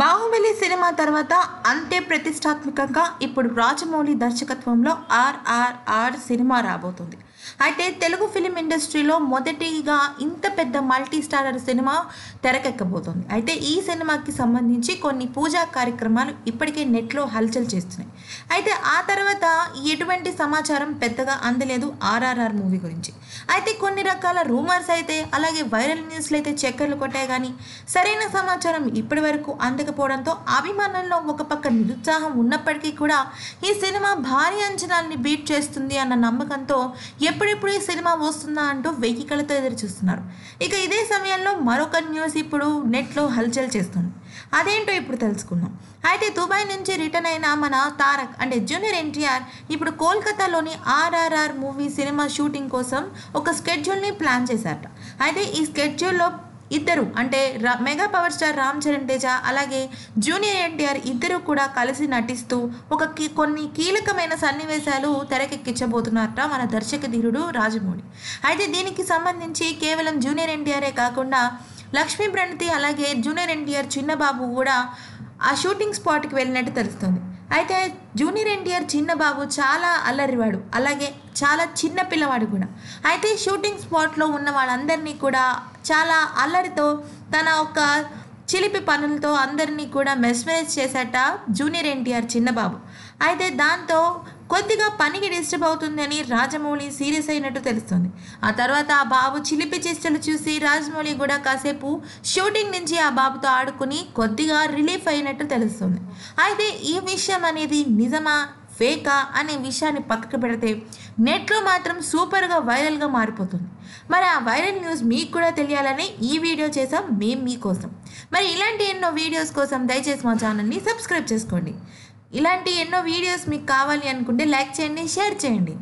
Baahubali cinema తర్వాత అంతే ప్రతిష్టాత్మకంగా ఇప్పుడు రాజమౌళి దర్శకత్వంలో ఆర్ఆర్ఆర్ సినిమా రాబోతుంది. అయితే తెలుగు ఫిలిం ఇండస్ట్రీలో మొదటిగా ఇంత పెద్ద మల్టీ స్టారర్ సినిమా తెరకెక్కబోతోంది. అయితే ఈ సినిమాకి సంబంధించి కొన్ని పూజా కార్యక్రమాలు ఇప్పటికే నెట్లో హల్చల్ చేస్తున్నాయి. అయితే ఆ తర్వాత ఎటువంటి సమాచారం పెద్దగా అందలేదు ఆర్ఆర్ఆర్ మూవీ గురించి. అయితే కొన్ని రకాల రూమర్స్ అయితే అలాగే వైరల్ న్యూస్లు అయితే చక్కర్లు కొట్టాయి కానీ సరైన సమాచారం ఇప్పటి వరకు అందకపోవడంతో అభిమానుల్లో ఒక పక్క నిరుత్సాహం ఉన్నప్పటికీ కూడా ఈ సినిమా భారీ అంచనాల్ని బీట్ చేస్తుంది అన్న నమ్మకంతో ఎప్పుడెప్పుడు ఈ సినిమా వస్తుందా అంటూ వెయ్యి కళతో ఎదురు చూస్తున్నారు. ఇక ఇదే సమయంలో మరొక న్యూస్ ఇప్పుడు నెట్లో హల్చల్ చేస్తుంది. అదేంటో ఇప్పుడు తెలుసుకుందాం. అయితే దుబాయ్ నుంచి రిటర్న్ అయిన మన తారక్ అంటే జూనియర్ ఎన్టీఆర్ ఇప్పుడు కోల్కతాలోని ఆర్ఆర్ఆర్ మూవీ సినిమా షూటింగ్ కోసం ఒక స్కెడ్యూల్ని ప్లాన్ చేశారట. అయితే ఈ స్కెడ్యూల్లో ఇద్దరు అంటే mega power star Ram Charan Teja అలాగే జూనియర్ ఎన్టీఆర్ ఇద్దరు కూడా కలిసి నటిస్తూ ఒక కీ కొన్ని కీలకమైన సన్నివేశాలు తెరకెక్కించబోతున్నారట మన దర్శక ధీరుడు రాజమౌళి. అయితే దీనికి సంబంధించి కేవలం జూనియర్ ఎన్టీఆరే కాకుండా లక్ష్మీ ప్రణతి అలాగే జూనియర్ ఎన్టీఆర్ చిన్నబాబు కూడా ఆ షూటింగ్ స్పాట్కి వెళ్ళినట్టు తెలుస్తుంది. అయితే జూనియర్ ఎన్టీఆర్ చిన్నబాబు చాలా అల్లరివాడు. అలాగే చాలా చిన్న పిల్లవాడు కూడా. అయితే షూటింగ్ స్పాట్లో ఉన్న వాళ్ళందరినీ కూడా చాలా అల్లరితో తన ఒక చిలిపి పనులతో అందరినీ కూడా మెస్మరైజ్ చేశాట జూనియర్ ఎన్టీఆర్ చిన్నబాబు అయితే దాంతో కొద్దిగా పనికి డిస్టర్బ్ అవుతుందని రాజమౌళి సీరియస్ అయినట్టు తెలుస్తుంది. ఆ తర్వాత ఆ బాబు చిలిపి చేష్టలు చూసి రాజమౌళి కూడా కాసేపు షూటింగ్ నుంచి ఆ బాబుతో ఆడుకుని కొద్దిగా రిలీఫ్ అయినట్టు తెలుస్తుంది. అయితే ఈ విషయం అనేది నిజమా ఫేకా అనే విషయాన్ని పక్కకు పెడితే నెట్లో మాత్రం సూపర్గా వైరల్గా మారిపోతుంది. మరి ఆ వైరల్ న్యూస్ మీకు కూడా తెలియాలని ఈ వీడియో చేసాం మేము మీకోసం. మరి ఇలాంటి ఎన్నో వీడియోస్ కోసం దయచేసి మా ఛానల్ని సబ్స్క్రైబ్ చేసుకోండి. ఇలాంటి ఎన్నో వీడియోస్ మీకు కావాలి అనుకుంటే లైక్ చేయండి షేర్ చేయండి.